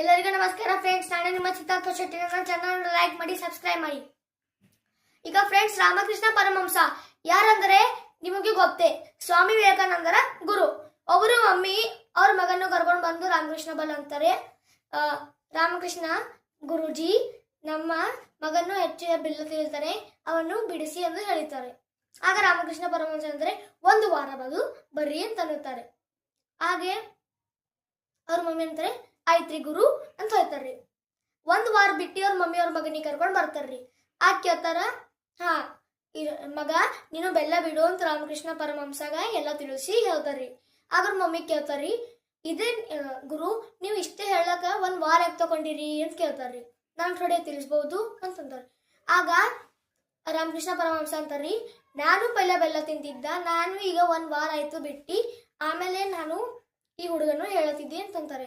ಎಲ್ಲರಿಗೂ ನಮಸ್ಕಾರ ಫ್ರೆಂಡ್ಸ್ ನಾನು ನಿಮ್ಮ ಸಿದ್ಧಾರ್ಥ ಶೆಟ್ಟಿ. ನನ್ನ ಚಾನಲ್ ಲೈಕ್ ಮಾಡಿ ಸಬ್ಸ್ಕ್ರೈಬ್ ಮಾಡಿ. ಈಗ ಫ್ರೆಂಡ್ಸ್ ರಾಮಕೃಷ್ಣ ಪರಮಹಂಸ. ಯಾರಂದರೆ? ನಿಮಗೆ ಗೊತ್ತೇ. ಸ್ವಾಮಿ ವಿವೇಕಾನಂದರ ಗುರು. ಅವರು ಮಮ್ಮಿ, ಅವ್ರ ಮಗನ್ನು ಕರ್ಕೊಂಡು ಬಂದು ರಾಮಕೃಷ್ಣ ಬಲ್ ಅಂತಾರೆ. ರಾಮಕೃಷ್ಣ ಗುರುಜಿ, ನಮ್ಮ ಮಗನ್ನು ಹೆಚ್ಚು ಬಿಲ್ಲು ತಿಳಿತಾರೆ ಅವನ್ನು ಬಿಡಿಸಿ ಎಂದು ಹೇಳಿದ್ದಾರೆ. ಆಗ ರಾಮಕೃಷ್ಣ ಪರಮಹಂಸ ಅಂದರೆ, ಒಂದು ವಾರ ಬದು ಬರ್ರಿ ಅಂತ ಅನ್ನುತ್ತಾರೆ. ಹಾಗೆ, ಅವ್ರ ಮಮ್ಮಿ ಅಂತಾರೆ ಆಯ್ತ್ರಿ ಗುರು ಅಂತ ಹೇಳ್ತಾರ್ರಿ. ಒಂದ್ ವಾರ ಬಿಟ್ಟು ಅವ್ರ ಮಮ್ಮಿ ಅವ್ರ ಮಗನಿಗೆ ಕರ್ಕೊಂಡು ಬರ್ತಾರ್ರಿ. ಆಗ ಕೇಳ್ತಾರ, ಹಾ ಮಗ, ನೀನು ಬೆಲ್ಲ ಬಿಡು ಅಂತ ರಾಮಕೃಷ್ಣ ಪರಮಹಂಸಾಗ ಎಲ್ಲ ತಿಳಿಸಿ ಹೇಳ್ತಾರ್ರಿ. ಅವ್ರ ಮಮ್ಮಿ ಕೇಳ್ತಾರ್ರಿ ಇದೇ ಗುರು, ನೀವು ಇಷ್ಟೇ ಹೇಳಕ ಒಂದ್ ವಾರ ಯಾಕೆ ತಗೊಂಡಿರಿ ಅಂತ ಕೇಳ್ತಾರ್ರಿ. ನಾನು ಥೋಡೆ ತಿಳಿಸ್ಬೋದು ಅಂತಂತಾರೆ ಆಗ ರಾಮಕೃಷ್ಣ ಪರಮಹಂಸ ಅಂತಾರ್ರಿ, ನಾನು ಪೈಲ ಬೆಲ್ಲ ತಿಂತಿದ್ದ ನಾನು ಈಗ ಒಂದ್ ವಾರ ಆಯ್ತು ಬಿಟ್ಟು, ಆಮೇಲೆ ನಾನು ಈ ಹುಡುಗನು ಹೇಳತ್ತಿದ್ದೆ ಅಂತಂತಾರೆ